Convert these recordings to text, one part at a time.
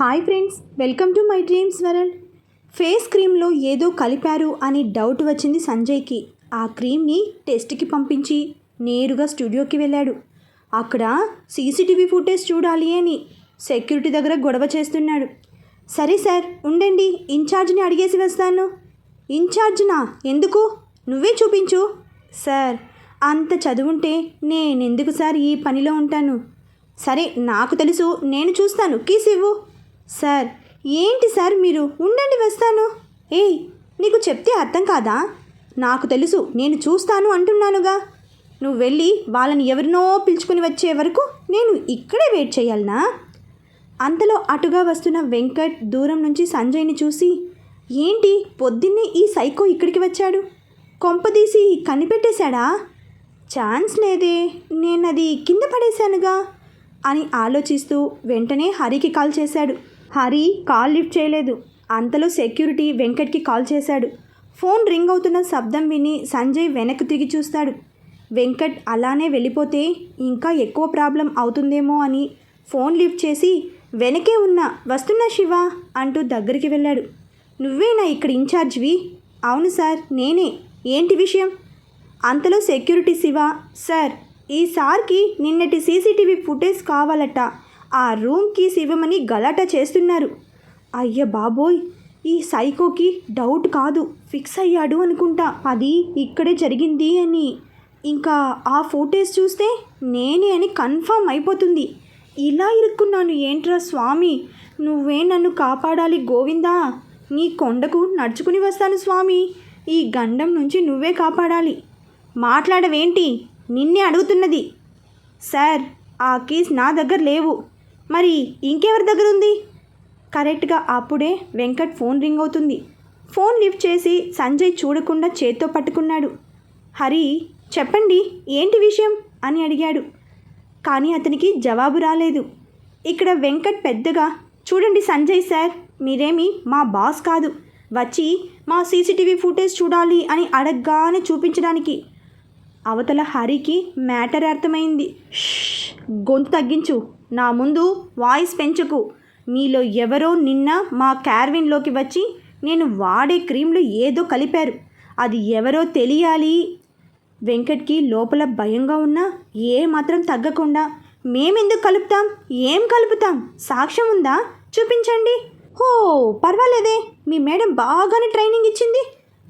Hi friends welcome to my dreams world. Face క్రీమ్లో ఏదో కలిపారు అని డౌట్ వచ్చింది సంజయ్కి. ఆ క్రీమ్ని టెస్ట్కి పంపించి నేరుగా స్టూడియోకి వెళ్ళాడు. అక్కడ సీసీటీవీ ఫుటేజ్ చూడాలి అని సెక్యూరిటీ దగ్గర గొడవ చేస్తున్నాడు. సరే సార్ ఉండండి ఇన్ఛార్జ్ని అడిగేసి వస్తాను. ఇన్ఛార్జ్నా? ఎందుకు? నువ్వే చూపించు. సార్ అంత చదువుంటే నేనెందుకు సార్ ఈ పనిలో ఉంటాను? సరే నాకు తెలుసు నేను చూస్తాను. కీస్ ఇవ్వు. సార్ ఏంటి సార్ మీరు? ఉండండి వస్తాను. ఏయ్ నీకు చెప్తే అర్థం కాదా? నాకు తెలుసు నేను చూస్తాను అంటున్నానుగా. నువ్వు వెళ్ళి వాళ్ళని ఎవరినో పిలుచుకుని వచ్చే వరకు నేను ఇక్కడే వెయిట్ చేయాలనా? అంతలో అటుగా వస్తున్న వెంకట్ దూరం నుంచి సంజయ్ని చూసి ఏంటి పొద్దున్నే ఈ సైకో ఇక్కడికి వచ్చాడు? కొంపదీసి కనిపెట్టేశాడా? ఛాన్స్ లేదే నేనది కింద పడేశానుగా అని ఆలోచిస్తూ వెంటనే హరికి కాల్ చేశాడు. హరి కాల్ లిఫ్ట్ చేయలేదు. అంతలో సెక్యూరిటీ వెంకట్కి కాల్ చేశాడు. ఫోన్ రింగ్ అవుతున్న శబ్దం విని సంజయ్ వెనక్కి తిరిగి చూస్తాడు. వెంకట్ అలానే వెళ్ళిపోతే ఇంకా ఎక్కువ ప్రాబ్లం అవుతుందేమో అని ఫోన్ లిఫ్ట్ చేసి వెనకే ఉన్న వస్తున్నా శివ అంటూ దగ్గరికి వెళ్ళాడు. నువ్వేనా ఇక్కడ ఇన్ఛార్జ్వి అవును సార్ నేనే. ఏంటి విషయం? అంతలో సెక్యూరిటీ శివ సార్ ఈ సార్కి నిన్నటి సీసీటీవీ ఫుటేజ్ కావాలట. ఆ రూమ్కి శివమని గలాట చేస్తున్నారు. అయ్య బాబోయ్ ఈ సైకోకి డౌట్ కాదు. ఫిక్స్ అయ్యాడు అనుకుంటా. అది ఇక్కడే జరిగింది అని. ఇంకా ఆ ఫోటేజ్ చూస్తే నేనే అని కన్ఫామ్ అయిపోతుంది. ఇలా ఇరుక్కున్నాను. ఏంట్రా స్వామి? నువ్వే నన్ను కాపాడాలి గోవిందా? నీ కొండకు నడుచుకుని వస్తాను స్వామి. ఈ గండం నుంచి నువ్వే కాపాడాలి. మాట్లాడవేంటి? నిన్నే అడుగుతున్నది. సార్ ఆ కీస్ నా దగ్గర లేవు. మరి ఇంకెవరి దగ్గర ఉంది కరెక్ట్గా అప్పుడే వెంకట్ ఫోన్ రింగ్ అవుతుంది. ఫోన్ లిఫ్ట్ చేసి సంజయ్ చూడకుండా చేత్తో పట్టుకున్నాడు. హరి చెప్పండి ఏంటి విషయం? అని అడిగాడు. కానీ అతనికి జవాబు రాలేదు. ఇక్కడ వెంకట్ పెద్దగా చూడండి సంజయ్ సార్ మీరేమి మా బాస్ కాదు. వచ్చి మా సీసీటీవీ ఫుటేజ్ చూడాలి అని అడగగానే చూపించడానికి. అవతల హరికి మ్యాటర్ అర్థమైంది. "షష్, గొంతు తగ్గించు. నా ముందు వాయిస్ పెంచకు. మీలో ఎవరో నిన్న మా క్యార్విన్లోకి వచ్చి నేను వాడే క్రీమ్లో ఏదో కలిపారు. అది ఎవరో తెలియాలి. వెంకట్కి లోపల భయంగా ఉన్నా ఏ మాత్రం తగ్గకుండా మేమెందుకు కలుపుతాం? ఏం కలుపుతాం? సాక్ష్యం ఉందా? చూపించండి. హో పర్వాలేదే. మీ మేడం బాగానే ట్రైనింగ్ ఇచ్చింది.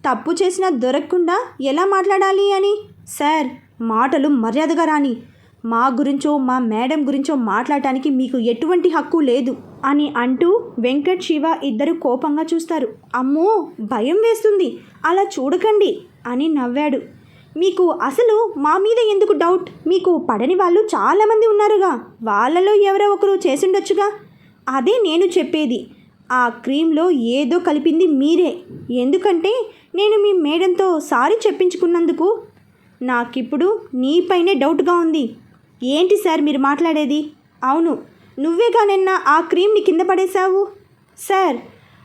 తప్పు చేసినా దొరకకుండా ఎలా మాట్లాడాలి అని? సార్ మాటలు మర్యాదగా రాని. మా గురించో మా మేడం గురించో మాట్లాడటానికి మీకు ఎటువంటి హక్కు లేదు అని అంటూ వెంకట్ శివ ఇద్దరు కోపంగా చూస్తారు. అమ్మో భయం వేస్తుంది. అలా చూడకండి అని నవ్వాడు. మీకు అసలు మా మీద ఎందుకు డౌట్? మీకు పడని వాళ్ళు చాలామంది ఉన్నారుగా. వాళ్ళలో ఎవరో ఒకరు చేసుండొచ్చుగా. అదే నేను చెప్పేది. ఆ క్రీమ్లో ఏదో కలిపింది మీరే. ఎందుకంటే నేను మీ మేడంతో సారీ చెప్పించుకున్నందుకు. నాకిప్పుడు నీపైనే డౌట్గా ఉంది. ఏంటి సార్ మీరు మాట్లాడేది? అవును. నువ్వేగా నిన్న ఆ క్రీమ్ని కింద పడేశావు? సార్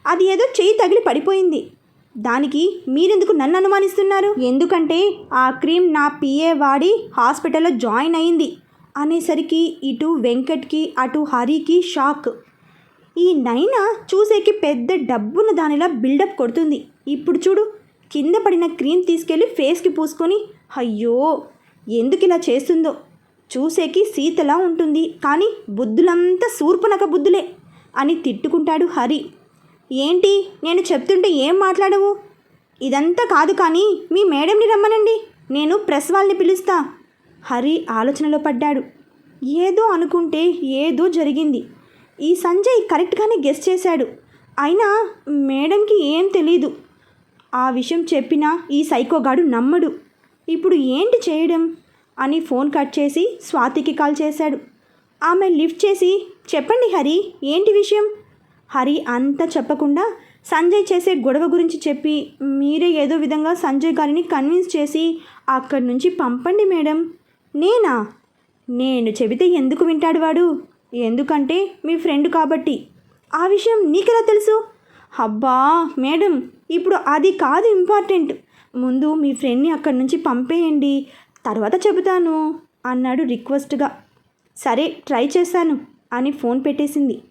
అది ఏదో చెయ్యి తగిలి పడిపోయింది. దానికి మీరెందుకు నన్ను అనుమానిస్తున్నారు? ఎందుకంటే ఆ క్రీమ్ నా పిఏ వాడి హాస్పిటల్లో జాయిన్ అయింది. అనేసరికి ఇటు వెంకట్కి అటు హరికి షాక్. ఈ నైనా చూసేకి పెద్ద డబ్బున దానిలా బిల్డప్ కొడుతుంది. ఇప్పుడు చూడు కింద పడిన క్రీమ్ తీసుకెళ్ళి ఫేస్కి పూసుకొని అయ్యో ఎందుకు ఇలా చేస్తుందో? చూసేకి సీతలా ఉంటుంది. కానీ బుద్ధులంతా సూర్పునక బుద్ధులే అని తిట్టుకుంటాడు హరి. ఏంటి? నేను చెప్తుంటే ఏం మాట్లాడవు? ఇదంతా కాదు కానీ మీ మేడంని రమ్మనండి. నేను ప్రెస్ వాళ్ళని పిలుస్తా. హరి ఆలోచనలో పడ్డాడు. ఏదో అనుకుంటే ఏదో జరిగింది. ఈ సంజయ్ కరెక్ట్గానే గెస్ చేశాడు. అయినా మేడంకి ఏం తెలీదు. ఆ విషయం చెప్పినా ఈ సైకోగాడు నమ్మడు. ఇప్పుడు ఏంటి చేయడం? అని ఫోన్ కట్ చేసి స్వాతికి కాల్ చేశాడు. ఆమె లిఫ్ట్ చేసి చెప్పండి హరి ఏంటి విషయం? హరి అంతా చెప్పకుండా సంజయ్ చేసే గొడవ గురించి చెప్పి మీరే ఏదో విధంగా సంజయ్ గారిని కన్విన్స్ చేసి అక్కడి నుంచి పంపండి మేడం. నేనా? నేను చెబితే ఎందుకు వింటాడు వాడు? ఎందుకంటే మీ ఫ్రెండ్ కాబట్టి. ఆ విషయం నీకెలా తెలుసు? అబ్బా మేడం ఇప్పుడు అది కాదు ఇంపార్టెంట్. ముందు మీ ఫ్రెండ్ని అక్కడి నుంచి పంపేయండి. తర్వాత చెబుతాను అన్నాడు రిక్వెస్ట్గా. సరే ట్రై చేశాను అని ఫోన్ పెట్టేసింది.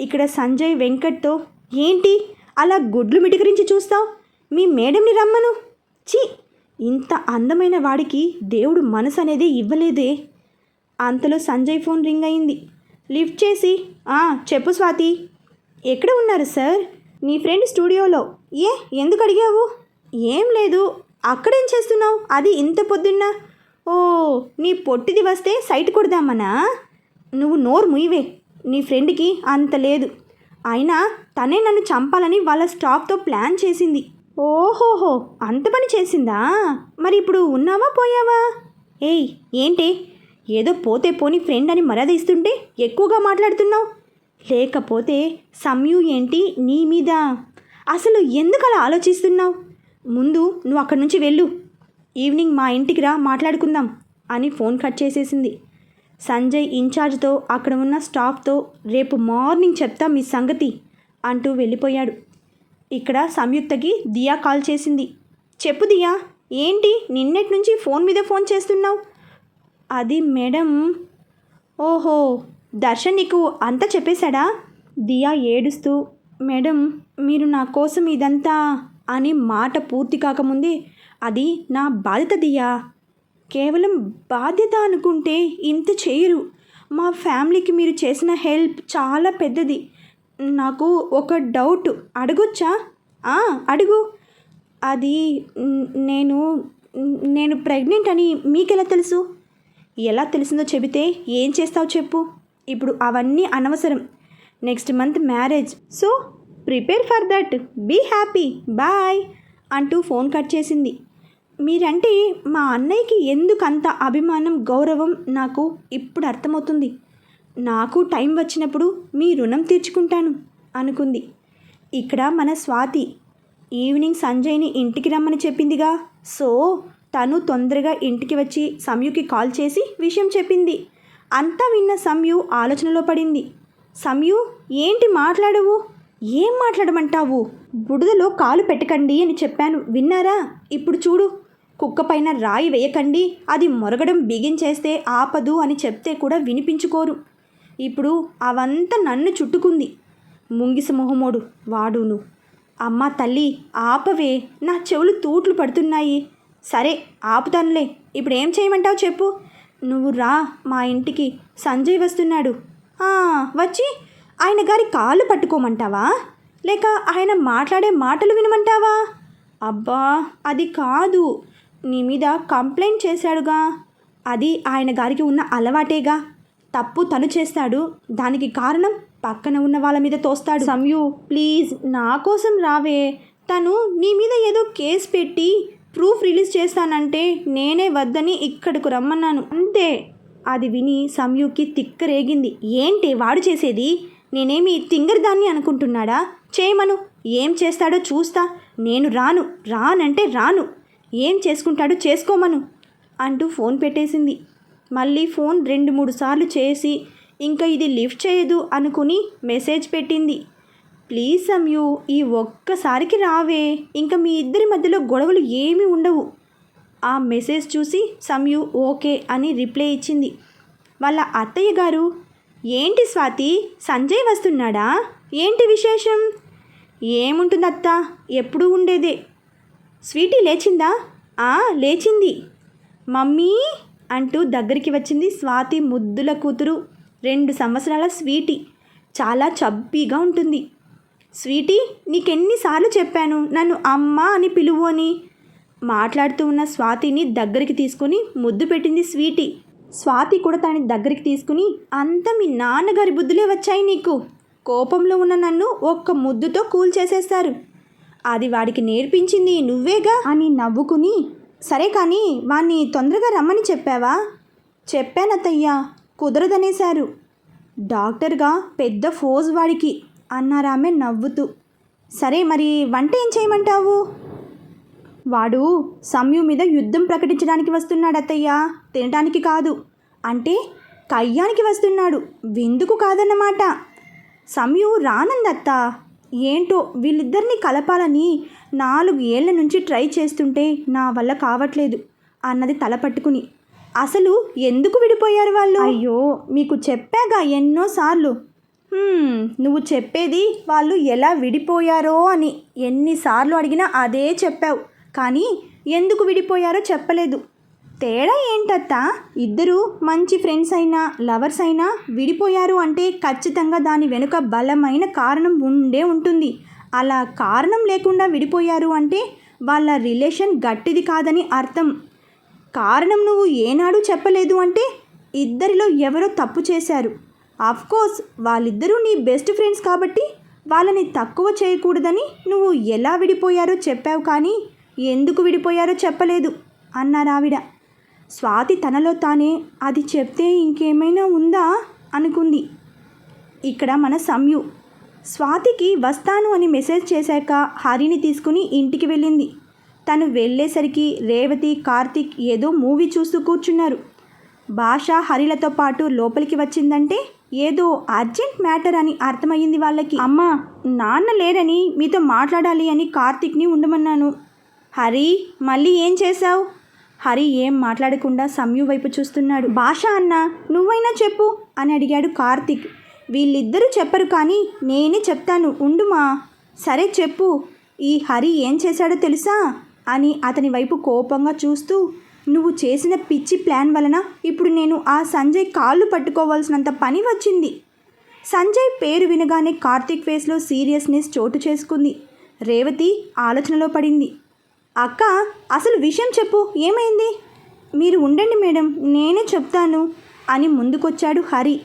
ఇక్కడ సంజయ్ వెంకట్తో ఏంటి? అలా గుడ్లు మిటికరించి చూస్తావు? మీ మేడంని రమ్మను. ఛీ! ఇంత అందమైన వాడికి దేవుడు మనసు అనేది ఇవ్వలేదే. అంతలో సంజయ్ ఫోన్ రింగ్ అయింది. లిఫ్ట్ చేసి "ఆ, చెప్పు స్వాతి. ఎక్కడ ఉన్నారు సార్? నీ ఫ్రెండ్ స్టూడియోలో. ఏ ఎందుకు అడిగావు? ఏం లేదు అక్కడేం చేస్తున్నావు? అది ఇంత పొద్దున్న ఓ నీ పొట్టిది వస్తే సైట్ కొడదామనా? నువ్వు నోరు ముయ్యవే నీ ఫ్రెండ్కి అంత లేదు. అయినా తనే నన్ను చంపాలని వాళ్ళ స్టాఫ్తో ప్లాన్ చేసింది. ఓహోహో అంత పని చేసిందా? మరి ఇప్పుడు ఉన్నావా పోయావా? ఏయ్ ఏంటి? ఏదో పోతే పోని ఫ్రెండ్ అని మర్యాద ఇస్తుంటే ఎక్కువగా మాట్లాడుతున్నావు. లేకపోతే సమయు ఏంటి నీ మీద? అసలు ఎందుకు అలా ఆలోచిస్తున్నావు? ముందు నువ్వు అక్కడి నుంచి వెళ్ళు. ఈవినింగ్ మా ఇంటికి రా మాట్లాడుకుందాం అని ఫోన్ కట్ చేసేసింది. సంజయ్ ఇన్ఛార్జ్తో అక్కడ ఉన్న స్టాఫ్తో రేపు మార్నింగ్ చెప్తా మీ సంగతి అంటూ వెళ్ళిపోయాడు. ఇక్కడ సంయుక్తకి దియా కాల్ చేసింది. చెప్పు దియా ఏంటి నిన్నటి నుంచి ఫోన్ మీద ఫోన్ చేస్తున్నావు? అది మేడం. ఓహో దర్శన్ నీకు అంతా చెప్పేశాడా? దియా ఏడుస్తూ. మేడం మీరు నా కోసం ఇదంతా అని మాట పూర్తి కాకముందే అది నా బాధ్యత దియా. కేవలం బాధ్యత అనుకుంటే ఇంత చేయరు. మా ఫ్యామిలీకి మీరు చేసిన హెల్ప్ చాలా పెద్దది. నాకు ఒక డౌట్. అడగొచ్చా? అడుగు. అది నేను నేను ప్రెగ్నెంట్ అని మీకెలా తెలుసు? ఎలా తెలిసిందో చెబితే ఏం చేస్తావు చెప్పు. ఇప్పుడు అవన్నీ అనవసరం. Next month marriage. So prepare for that. Be happy. Bye అంటూ ఫోన్ కట్ చేసింది. మీరంటే మా అన్నయ్యకి ఎందుకు అంత అభిమానం గౌరవం నాకు ఇప్పుడు అర్థమవుతుంది. నాకు టైం వచ్చినప్పుడు మీ రుణం తీర్చుకుంటాను అనుకుంది. ఇక్కడ మన స్వాతి ఈవినింగ్ సంజయ్ని ఇంటికి రమ్మని చెప్పిందిగా. సో తను తొందరగా ఇంటికి వచ్చి సమయుకి కాల్ చేసి విషయం చెప్పింది. అంతా విన్న సమయు ఆలోచనలో పడింది. సమయు ఏంటి మాట్లాడవు? ఏం మాట్లాడమంటావు? బుడదలో కాలు పెట్టకండి అని చెప్పాను. విన్నారా? ఇప్పుడు చూడు. కుక్క పైన రాయి వేయకండి. అది మొరగడం బిగించేస్తే ఆపదు అని చెప్తే కూడా వినిపించుకోరు. ఇప్పుడు అవంతా నన్ను చుట్టుకుంది. ముంగిస మొహమోడు వాడును. అమ్మ తల్లి ఆపవే. నా చెవులు తూట్లు పడుతున్నాయి. సరే ఆపుతానులే. ఇప్పుడు ఏం చేయమంటావు చెప్పు. నువ్వు రా మా ఇంటికి. సంజయ్ వస్తున్నాడు. వచ్చి ఆయన గారి కాళ్ళు పట్టుకోమంటావా? లేక ఆయన మాట్లాడే మాటలు వినమంటావా? అబ్బా అది కాదు. నీ మీద కంప్లైంట్ చేశాడుగా. అది ఆయన గారికి ఉన్న అలవాటేగా. తప్పు తను చేస్తాడు. దానికి కారణం పక్కన ఉన్న వాళ్ళ మీద తోస్తాడు. సంయు ప్లీజ్ నా కోసం రావే. తను నీ మీద ఏదో కేసు పెట్టి ప్రూఫ్ రిలీజ్ చేస్తానంటే నేనే వద్దని ఇక్కడికి రమ్మన్నాను. అంతే. అది విని సంయుకి తిక్క రేగింది ఏంటి వాడు చేసేది? నేనేమి తింగరదాన్ని అనుకుంటున్నాడా? చేయమను. ఏం చేస్తాడో చూస్తా. నేను రాను. రానంటే రాను. ఏం చేసుకుంటాడో చేసుకోమను అంటూ ఫోన్ పెట్టేసింది. మళ్ళీ ఫోన్ రెండు మూడు సార్లు చేసి ఇంకా ఇది లిఫ్ట్ చేయదు అనుకుని మెసేజ్ పెట్టింది. ప్లీజ్ సంయు ఈ ఒక్కసారికి రావే. ఇంకా మీ ఇద్దరి మధ్యలో గొడవలు ఏమీ ఉండవు. ఆ మెసేజ్ చూసి సమ్యు ఓకే అని రిప్లై ఇచ్చింది. వాళ్ళ అత్తయ్య గారు ఏంటి స్వాతి? సంజయ్ వస్తున్నాడా? ఏంటి విశేషం? ఏముంటుంది అత్త ఎప్పుడూ ఉండేదే. స్వీటీ లేచిందా? ఆ లేచింది. మమ్మీ అంటూ దగ్గరికి వచ్చింది స్వాతి ముద్దుల కూతురు. రెండు సంవత్సరాల స్వీటీ. చాలా చబ్బీగా ఉంటుంది. స్వీటీ నీకెన్నిసార్లు చెప్పాను నన్ను అమ్మ అని పిలువు అని. మాట్లాడుతూ ఉన్న స్వాతిని దగ్గరికి తీసుకుని ముద్దు పెట్టింది స్వీటీ. స్వాతి కూడా తనని దగ్గరికి తీసుకుని అంత మీ నాన్నగారి బుద్ధులే వచ్చాయి నీకు. కోపంలో ఉన్న నన్ను ఒక్క ముద్దుతో కూల్ చేసేస్తారు అది వాడికి నేర్పించింది నువ్వేగా? అని నవ్వుకుని సరే కానీ వాణ్ణి తొందరగా రమ్మని చెప్పావా? చెప్పానతయ్యా కుదరదనేశారు. డాక్టర్గా పెద్ద ఫోజ్ వాడికి అన్నారామె నవ్వుతూ. సరే మరి వంట ఏం చేయమంటావు? వాడు సమ్యు మీద యుద్ధం ప్రకటించడానికి వస్తున్నాడు అత్తయ్యా తినడానికి కాదు. అంటే కయ్యానికి వస్తున్నాడు విందుకు కాదన్నమాట. సమయం రానందత్తా. ఏంటో వీళ్ళిద్దరిని కలపాలని నాలుగు ఏళ్ళ నుంచి ట్రై చేస్తుంటే నా వల్ల కావట్లేదు అన్నది తల పట్టుకుని. అసలు ఎందుకు విడిపోయారు వాళ్ళు? అయ్యో మీకు చెప్పాగా ఎన్నోసార్లు "హ్మ్, నువ్వు చెప్పేది వాళ్ళు ఎలా విడిపోయారో అని ఎన్నిసార్లు అడిగినా అదే చెప్పావు. కానీ ఎందుకు విడిపోయారో చెప్పలేదు. తేడా ఏంటత్తా? ఇద్దరు మంచి ఫ్రెండ్స్ అయినా లవర్స్ అయినా విడిపోయారు అంటే ఖచ్చితంగా దాని వెనుక బలమైన కారణం ఉండే ఉంటుంది. అలా కారణం లేకుండా విడిపోయారు అంటే వాళ్ళ రిలేషన్ గట్టిది కాదని అర్థం. కారణం నువ్వు ఏనాడు చెప్పలేదు అంటే ఇద్దరిలో ఎవరో తప్పు చేశారు. కోర్స్ వాళ్ళిద్దరూ నీ బెస్ట్ ఫ్రెండ్స్ కాబట్టి వాళ్ళని తక్కువ చేయకూడదని నువ్వు ఎలా విడిపోయారో చెప్పావు కానీ ఎందుకు విడిపోయారో చెప్పలేదు అన్నారు ఆవిడ స్వాతి తనలో తానే అది చెప్తే ఇంకేమైనా ఉందా? అనుకుంది. ఇక్కడ మన సంయు స్వాతికి వస్తాను అని మెసేజ్ చేశాక హరిని తీసుకుని ఇంటికి వెళ్ళింది. తను వెళ్ళేసరికి రేవతి కార్తీక్ ఏదో మూవీ చూస్తూ కూర్చున్నారు. భాష హరిలతో పాటు లోపలికి వచ్చిందంటే ఏదో అర్జెంట్ మ్యాటర్ అని అర్థమయ్యింది వాళ్ళకి. అమ్మ నాన్న లేరని మీతో మాట్లాడాలి అని కార్తిక్ని ఉండమన్నాను. హరి మళ్ళీ ఏం చేశావు? హరి ఏం మాట్లాడకుండా సంయు వైపు చూస్తున్నాడు. భాష అన్న నువ్వైనా చెప్పు అని అడిగాడు కార్తిక్. వీళ్ళిద్దరూ చెప్పరు కానీ నేనే చెప్తాను. ఉండుమా సరే చెప్పు. ఈ హరి ఏం చేశాడో తెలుసా? అని అతని వైపు కోపంగా చూస్తూ నువ్వు చేసిన పిచ్చి ప్లాన్ వలన ఇప్పుడు నేను ఆ సంజయ్ కాళ్ళు పట్టుకోవాల్సినంత పని వచ్చింది. సంజయ్ పేరు వినగానే కార్తీక్ ఫేస్లో సీరియస్నెస్ చోటు చేసుకుంది. రేవతి ఆలోచనలో పడింది. అక్క అసలు విషయం చెప్పు ఏమైంది? మీరు ఉండండి మేడం నేనే చెప్తాను అని ముందుకొచ్చాడు హరి.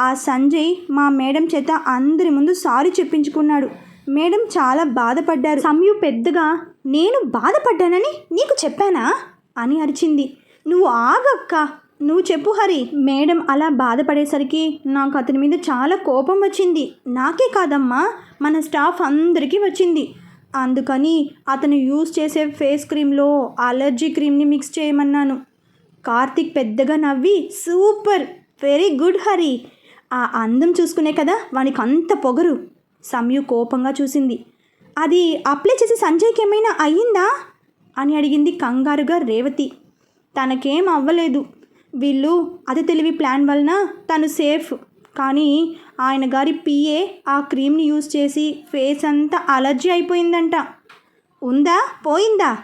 ఆ సంజయ్ మా మేడం చేత అందరి ముందు సారీ చెప్పించుకున్నాడు. మేడం చాలా బాధపడ్డారు. సమయు పెద్దగా నేను బాధపడ్డానని నీకు చెప్పానా? అని అరిచింది. నువ్వు ఆగక్క నువ్వు చెప్పు హరి. మేడం అలా బాధపడేసరికి నాకు అతని మీద చాలా కోపం వచ్చింది. నాకే కాదమ్మా మన స్టాఫ్ అందరికీ వచ్చింది. అందుకని అతను యూజ్ చేసే ఫేస్ క్రీమ్లో అలర్జీ క్రీమ్ని మిక్స్ చేయమన్నాను. కార్తిక్ పెద్దగా నవ్వి సూపర్! Very good Hari! ఆ అందం చూసుకునే కదా వానికి అంత పొగరు! సమయు కోపంగా చూసింది. అది అప్లై చేసి సంజయ్కి ఏమైనా అయ్యిందా? అని అడిగింది కంగారుగా రేవతి. తనకేం అవ్వలేదు. వీళ్ళు అతి తెలివి ప్లాన్ వలన తను సేఫ్. కానీ ఆయన గారి పిఏ ఆ క్రీమ్ని యూజ్ చేసి ఫేస్ అంతా అలర్జీ అయిపోయిందంట. ఉందా? పోయిందా?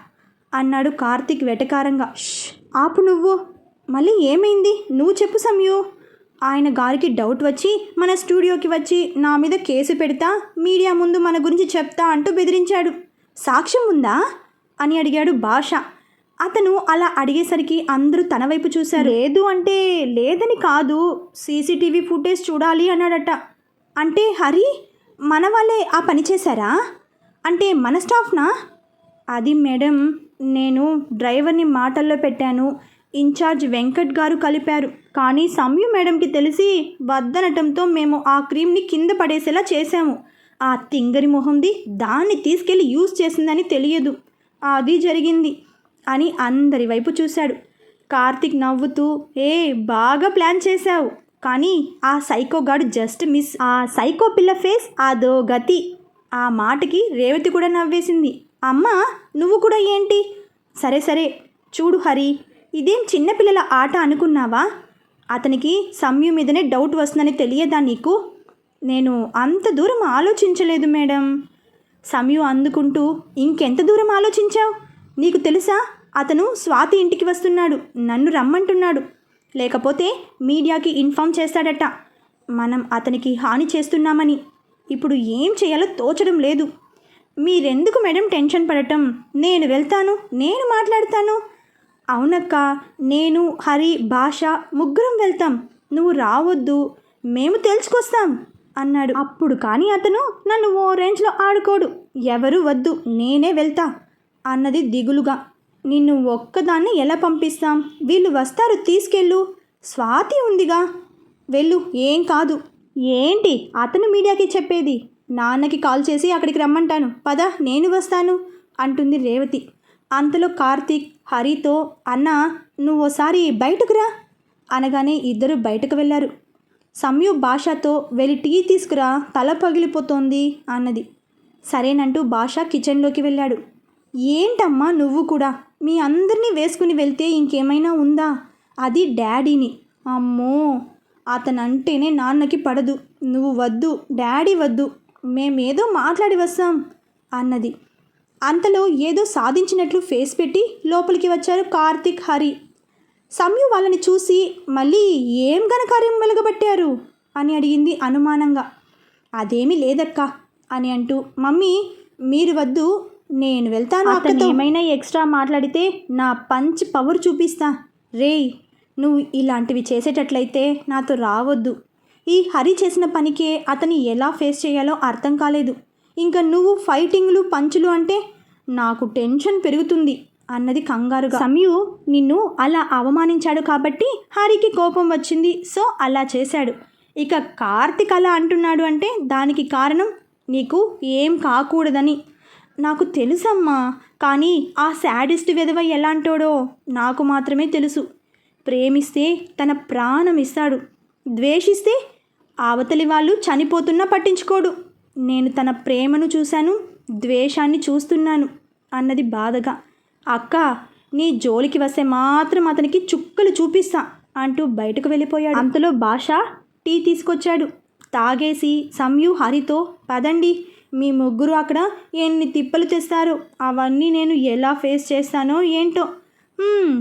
అన్నాడు కార్తీక్ వెటకారంగా. ఆపు నువ్వు. మళ్ళీ ఏమైంది? నువ్వు చెప్పు సమయు. ఆయన గారికి డౌట్ వచ్చి మన స్టూడియోకి వచ్చి నా మీద కేసు పెడతా మీడియా ముందు మన గురించి చెప్తా అంటూ బెదిరించాడు. సాక్ష్యం ఉందా? అని అడిగాడు భాష. అతను అలా అడిగేసరికి అందరూ తన వైపు చూశారు. లేదు అంటే లేదని కాదు. సీసీటీవీ ఫుటేజ్ చూడాలి అన్నాడట. అంటే హరి మన వాళ్ళే ఆ పని చేశారా? అంటే మన స్టాఫ్నా? అది మేడం నేను డ్రైవర్ని మాటల్లో పెట్టాను. ఇన్ఛార్జ్ వెంకట్ గారు కలిపారు. కానీ సమ్యు మేడంకి తెలిసి వద్దనటంతో మేము ఆ క్రీమ్ని కింద పడేసేలా చేశాము. ఆ తింగరి మొహంది దాన్ని తీసుకెళ్ళి యూజ్ చేసిందని తెలియదు. అది జరిగింది. అని అందరి వైపు చూశాడు. కార్తిక్ నవ్వుతూ ఏ బాగా ప్లాన్ చేశావు. కానీ ఆ సైకోగాడు జస్ట్ మిస్. ఆ సైకో పిల్ల ఫేస్ అదో గతి. ఆ మాటకి రేవతి కూడా నవ్వేసింది. అమ్మా నువ్వు కూడా ఏంటి? సరే సరే. చూడు హరి ఇదేం చిన్నపిల్లల ఆట అనుకున్నావా? అతనికి సమ్యు మీదనే డౌట్ వస్తుందని తెలియదా నీకు? నేను అంత దూరం ఆలోచించలేదు మేడం. సమయం అందుకుంటూ ఇంకెంత దూరం ఆలోచించావు? నీకు తెలుసా? అతను స్వాతి ఇంటికి వస్తున్నాడు. నన్ను రమ్మంటున్నాడు. లేకపోతే మీడియాకి ఇన్ఫామ్ చేస్తాడట. మనం అతనికి హాని చేస్తున్నామని. ఇప్పుడు ఏం చేయాలో తోచడం లేదు. మీరెందుకు మేడం టెన్షన్ పడటం? నేను వెళ్తాను. నేను మాట్లాడతాను. అవునక్క నేను హరి భాష ముగ్గురం వెళ్తాం. నువ్వు రావద్దు. మేము తెలుసుకొస్తాం అన్నాడు. అప్పుడు కానీ అతను నన్ను ఓ రేంజ్లో ఆడుకోడు. ఎవరు వద్దు. నేనే వెళ్తా. అన్నది దిగులుగా. నిన్ను ఒక్కదాన్ని ఎలా పంపిస్తాం? వీళ్ళు వస్తారు తీసుకెళ్ళు. స్వాతి ఉందిగా. వెళ్ళు ఏం కాదు. ఏంటి? అతను మీడియాకి చెప్పేది. నాన్నకి కాల్ చేసి అక్కడికి రమ్మంటాను. పద నేను వస్తాను అంటుంది రేవతి. అంతలో కార్తీక్ హరితో అన్న నువ్వు ఓసారి బయటకు రా అనగానే ఇద్దరు బయటకు వెళ్ళారు సమయు భాషతో వెళ్ళి టీ తీసుకురా తల పగిలిపోతోంది అన్నది. సరేనంటూ భాష కిచెన్లోకి వెళ్ళాడు. ఏంటమ్మా నువ్వు కూడా? మీ అందరినీ వేసుకుని వెళ్తే ఇంకేమైనా ఉందా? అది డాడీని. అమ్మో! అతనంటేనే నాన్నకి పడదు. నువ్వు వద్దు డాడీ వద్దు. మేమేదో మాట్లాడి వస్తాం అన్నది. అంతలో ఏదో సాధించినట్లు ఫేస్ పెట్టి లోపలికి వచ్చారు కార్తిక్ హరి. సమ్యు వాళ్ళని చూసి మళ్ళీ ఏం ఘనకార్యం వెలగబట్టారు అని అడిగింది అనుమానంగా. అదేమీ లేదక్కా అని అంటూ మమ్మీ మీరు వద్దు నేను వెళ్తాను అక్కతో. ఏమైనా ఎక్స్ట్రా మాట్లాడితే నా పంచ్ పవర్ చూపిస్తా. రేయ్ నువ్వు ఇలాంటివి చేసేటట్లయితే నాతో రావద్దు. ఈ హరి చేసిన పనికే అతని ఎలా ఫేస్ చేయాలో అర్థం కాలేదు. ఇంకా నువ్వు ఫైటింగ్లు పంచులు అంటే నాకు టెన్షన్ పెరుగుతుంది అన్నది కంగారుగా. సమయు నిన్ను అలా అవమానించాడు కాబట్టి హరికి కోపం వచ్చింది. సో అలా చేశాడు. ఇక కార్తిక్ అలా అంటున్నాడు అంటే దానికి కారణం నీకు ఏం కాకూడదని. నాకు తెలుసమ్మా కానీ ఆ శాడిస్ట్ విధవ ఎలాంటోడో నాకు మాత్రమే తెలుసు. ప్రేమిస్తే తన ప్రాణం ఇస్తాడు ద్వేషిస్తే అవతలి వాళ్ళు చనిపోతున్నా పట్టించుకోడు. నేను తన ప్రేమను చూశాను ద్వేషాన్ని చూస్తున్నాను అన్నది బాధగా. అక్క నీ జోలికి వస్తే మాత్రం అతనికి చుక్కలు చూపిస్తా అంటూ బయటకు వెళ్ళిపోయాడు. అంతలో భాష టీ తీసుకొచ్చాడు. తాగేసి సంయు హరితో పదండి మీ ముగ్గురు అక్కడ ఎన్ని తిప్పలు తెస్తారు అవన్నీ నేను ఎలా ఫేస్ చేస్తానో ఏంటో?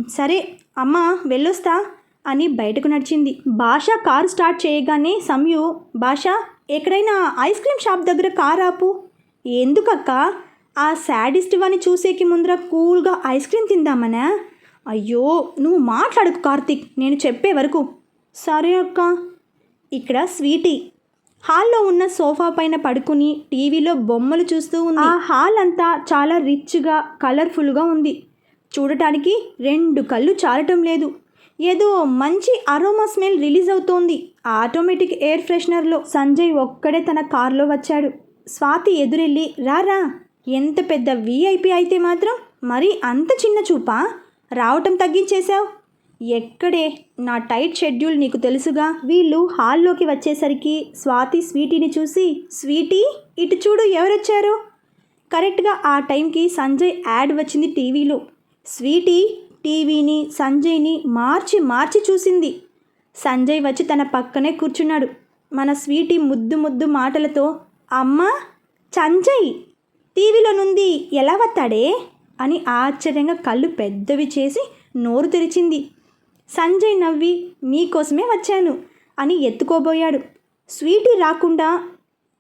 సరే అమ్మా వెళ్ళొస్తా అని బయటకు నడిచింది. భాష కారు స్టార్ట్ చేయగానే సంయు భాష ఎక్కడైనా ఐస్ క్రీమ్ షాప్ దగ్గర కారు ఆపు. ఎందుకక్క? ఆ శాడిస్ట్ వాని చూసేకి ముందర కూల్గా ఐస్ క్రీమ్ తిందామనా? అయ్యో నువ్వు మాట్లాడకు కార్తిక్ నేను చెప్పే వరకు. సరే అక్క. ఇక్కడ స్వీటీ. హాల్లో ఉన్న సోఫా పైన పడుకుని టీవీలో బొమ్మలు చూస్తూ ఉంది. ఆ హాల్ అంతా చాలా రిచ్గా కలర్ఫుల్గా ఉంది. చూడటానికి రెండు కళ్ళు చాలటం లేదు. ఏదో మంచి అరోమా స్మెల్ రిలీజ్ అవుతోంది. ఆటోమేటిక్ ఎయిర్ ఫ్రెషనర్లో సంజయ్ ఒక్కడే తన కారులో వచ్చాడు. స్వాతి ఎదురెళ్ళి రారా ఎంత పెద్ద వీఐపీ అయితే మాత్రం మరి అంత చిన్న చూపా? రావటం తగ్గించేశావు. ఎక్కడే? నా టైట్ షెడ్యూల్ నీకు తెలుసుగా. వీళ్ళు హాల్లోకి వచ్చేసరికి స్వాతి స్వీటీని చూసి స్వీటీ ఇటు చూడు ఎవరొచ్చారు? కరెక్ట్గా ఆ టైంకి సంజయ్ యాడ్ వచ్చింది టీవీలో. స్వీటీ టీవీని సంజయ్ని మార్చి మార్చి చూసింది. సంజయ్ వచ్చి తన పక్కనే కూర్చున్నాడు. మన స్వీటీ ముద్దు ముద్దు మాటలతో అమ్మ సంజయ్ టీవీలో నుండి ఎలా వస్తాడే? అని ఆశ్చర్యంగా కళ్ళు పెద్దవి చేసి నోరు తెరిచింది. సంజయ్ నవ్వి నీకోసమే వచ్చాను అని ఎత్తుకోబోయాడు. స్వీటీ రాకుండా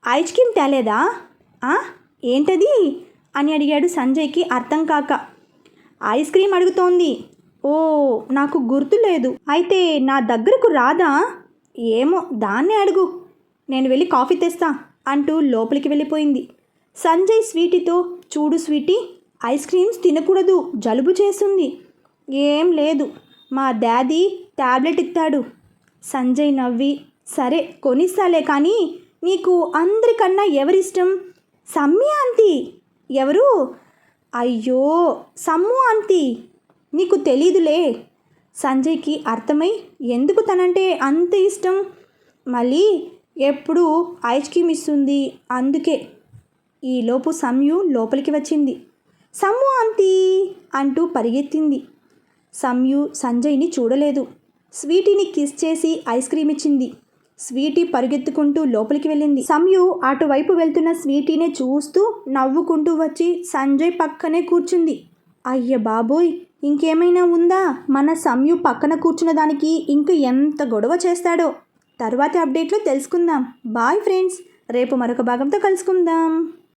ఐస్ క్రీమ్ తేలేదా? ఏంటది? అని అడిగాడు సంజయ్కి అర్థం కాక. ఐస్ క్రీమ్ అడుగుతోంది. ఓ నాకు గుర్తు లేదు. అయితే నా దగ్గరకు రాదా? ఏమో దాన్నే అడుగు. నేను వెళ్ళి కాఫీ తెస్తా అంటూ లోపలికి వెళ్ళిపోయింది. సంజయ్ స్వీటీతో చూడు స్వీటీ ఐస్ క్రీమ్స్ తినకూడదు జలుబు చేస్తుంది. ఏం లేదు. మా డాడీ టాబ్లెట్ ఇస్తాడు సంజయ్ నవ్వి సరే కొనిస్తాలే కానీ నీకు అందరికన్నా ఎవరిష్టం? సమ్మి అంతి ఎవరు? అయ్యో సమ్ము అంతి నీకు తెలీదులే. సంజయ్కి అర్థమై ఎందుకు తనంటే అంత ఇష్టం? మళ్ళీ ఎప్పుడు ఐస్ క్రీమ్ ఇస్తుంది? అందుకే. ఈలోపు సమ్యు లోపలికి వచ్చింది. సమ్ము అంతి అంటూ పరిగెత్తింది. సంయు సంజయ్ని చూడలేదు. స్వీటీని కిస్ చేసి ఐస్ క్రీమ్ ఇచ్చింది. స్వీటీ పరిగెత్తుకుంటూ లోపలికి వెళ్ళింది. సంయు అటువైపు వెళ్తున్న స్వీటీనే చూస్తూ నవ్వుకుంటూ వచ్చి సంజయ్ పక్కనే కూర్చుంది. అయ్య బాబోయ్ ఇంకేమైనా ఉందా? మన సంయు పక్కన కూర్చున్న దానికి ఇంక ఎంత గొడవ చేస్తాడో. తర్వాతి అప్డేట్లో తెలుసుకుందాం. బాయ్ ఫ్రెండ్స్ రేపు మరొక భాగంతో కలుసుకుందాం.